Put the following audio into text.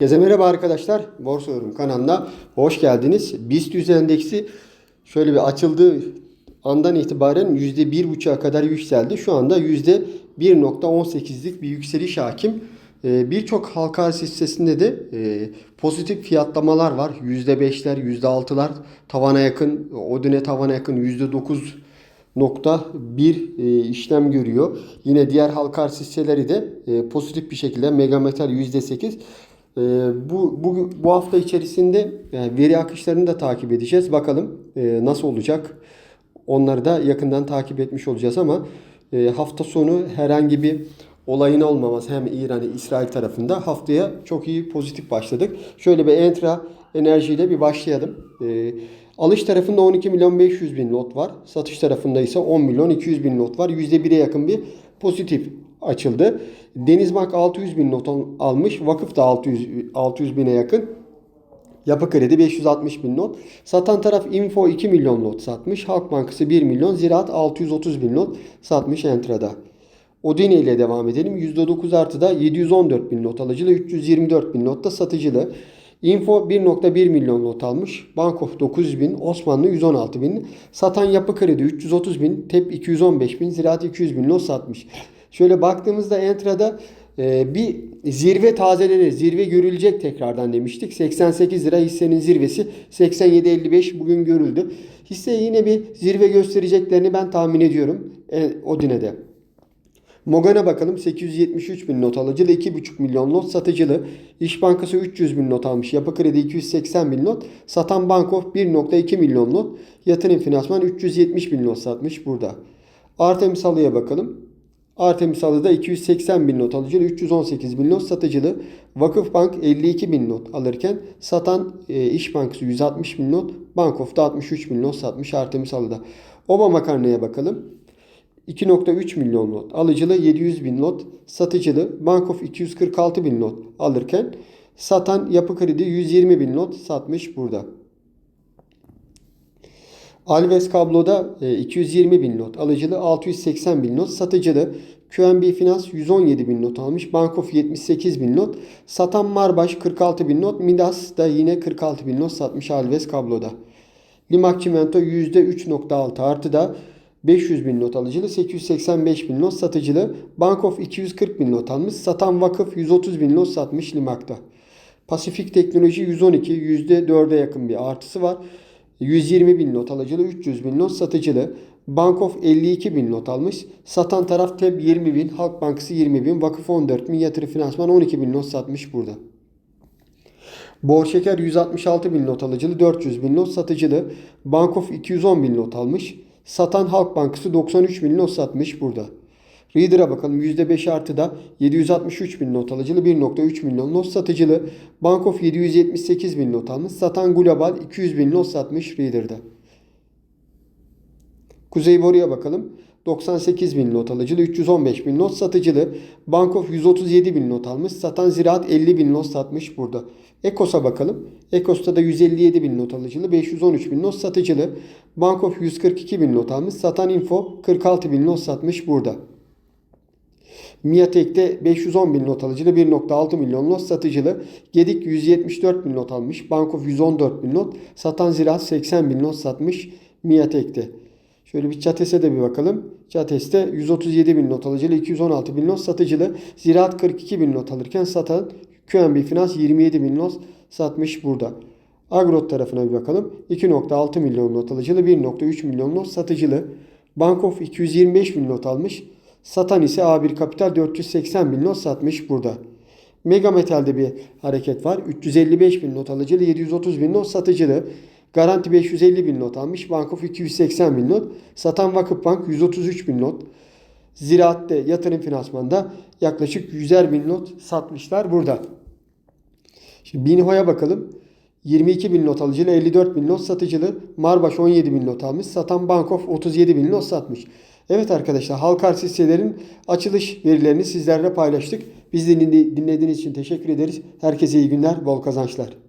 Herkese merhaba arkadaşlar. Borsa Yorum kanalına hoş geldiniz. BIST 100 endeksi şöyle bir açıldığı andan itibaren %1,5'a kadar yükseldi. Şu anda %1.18'lik bir yükseliş hakim. Ee, Birçok halka hissesinde de e, pozitif fiyatlamalar var. %5'ler, %6'lar tavana yakın, Odine tavana yakın %9 nokta bir e, işlem görüyor. Yine diğer halka hisseleri de e, pozitif bir şekilde Megametal %8 e, bu, bu, bu hafta içerisinde yani veri akışlarını da takip edeceğiz. Bakalım e, nasıl olacak. Onları da yakından takip etmiş olacağız ama e, hafta sonu herhangi bir olayın olmaması hem İran hem İsrail tarafında haftaya çok iyi pozitif başladık. Şöyle bir entra enerjiyle bir başlayalım. E, alış tarafında 12 milyon 500 bin lot var. Satış tarafında ise 10 milyon 200 bin lot var. %1'e yakın bir pozitif açıldı. Denizbank 600 bin not al- almış. Vakıf da 600, 600 bine yakın. Yapı Kredi 560 bin not. Satan taraf Info 2 milyon lot satmış. Halk Bankası 1 milyon. Ziraat 630 bin lot satmış Entra'da. Odine ile devam edelim. %9 artıda 714 bin not alıcılı, 324 bin not da satıcılı. Info 1.1 milyon lot almış. Bankof 900 bin, Osmanlı 116 bin. Satan Yapı Kredi 330 bin, TEP 215 bin, Ziraat 200 bin lot satmış. Şöyle baktığımızda Entra'da e, bir zirve tazelenir. Zirve görülecek tekrardan demiştik. 88 lira hissenin zirvesi 87.55 bugün görüldü. Hisse yine bir zirve göstereceklerini ben tahmin ediyorum. E, Odine'de. Mogan'a bakalım 873 bin not alıcılı 2,5 milyon not satıcılı. İş Bankası 300 bin not almış. Yapı Kredi 280 bin not. Satan Bankof 1.2 milyon not. Yatırım Finansman 370 bin not satmış burada. Artemis Halı'ya bakalım. Artemis Halı'da 280 bin not alıcılı 318 bin not satıcılı. Vakıf Bank 52 bin not alırken satan e, İş Bankası 160 bin not. Bankof'ta 63 bin not satmış Artemis Halı'da. Oba Makarna'ya bakalım. 2.3 milyon not. Alıcılı 700 bin not. Satıcılı Bankof 246 bin not alırken satan Yapı Kredi 120 bin not satmış burada. Alves kabloda e, 220 bin not. Alıcılı 680 bin not. Satıcılı QNB Finans 117 bin not almış. Bankof 78 bin not. Satan Marbaş 46 bin not. Midas da yine 46 bin not satmış Alves kabloda. Limak Çimento %3.6 artıda 500 bin not alıcılı, 885 bin not satıcılı. Bankof 240 bin not almış. Satan vakıf 130 bin not satmış Limak'ta. Pasifik Teknoloji 112, %4'e yakın bir artısı var. 120 bin not alıcılı, 300 bin not satıcılı. Bankof 52 bin not almış. Satan taraf TEB 20 bin, Halk Bankası 20 bin, Vakıf 14 bin, Yatırım Finansman 12 bin not satmış burada. Bor Şeker 166 bin not alıcılı, 400 bin not satıcılı. Bankof 210 bin not almış. Satan Halk Bankası 93 bin not satmış burada. Reader'a bakalım %5 artıda 763 bin not alıcılı 1.3 milyon not satıcılı. Bankof 778 bin not almış. Satan Global 200 bin not satmış Reader'da. Kuzey Boru'ya bakalım. 98 bin not alıcılı, 315 bin not satıcılı. Bankof 137 bin not almış. Satan Ziraat 50 bin not satmış burada. Ekos'a bakalım. Ekos'ta da 157 bin not alıcılı, 513 bin not satıcılı. Bankof 142 bin not almış. Satan Info 46 bin not satmış burada. Miatek'te 510 bin not alıcılı 1.6 milyon not satıcılı. Gedik 174 bin not almış. Bankof 114 bin not. Satan Ziraat 80 bin not satmış Miatek'te. Şöyle bir Çates'e de bir bakalım. Çates'te 137 bin not alıcılı, 216 bin not satıcılı. Ziraat 42 bin not alırken satan QNB Finans 27 bin not satmış burada. Agrot tarafına bir bakalım. 2.6 milyon not alıcılı, 1.3 milyon not satıcılı. Bankof 225 bin not almış. Satan ise A1 Kapital 480 bin not satmış burada. Mega Metal'de bir hareket var. 355 bin not alıcılı, 730 bin not satıcılı. Garanti 550 bin not almış. Bankof 280 bin not. Satan Vakıfbank 133 bin not. Ziraat'te yatırım finansmanda yaklaşık 100'er bin not satmışlar burada. Şimdi Binho'ya bakalım. 22 bin not alıcılı, 54 bin not satıcılı. Marbaş 17 bin not almış. Satan Bankof 37 bin not satmış. Evet arkadaşlar halka arz hisselerin açılış verilerini sizlerle paylaştık. Biz dinlediğiniz için teşekkür ederiz. Herkese iyi günler, bol kazançlar.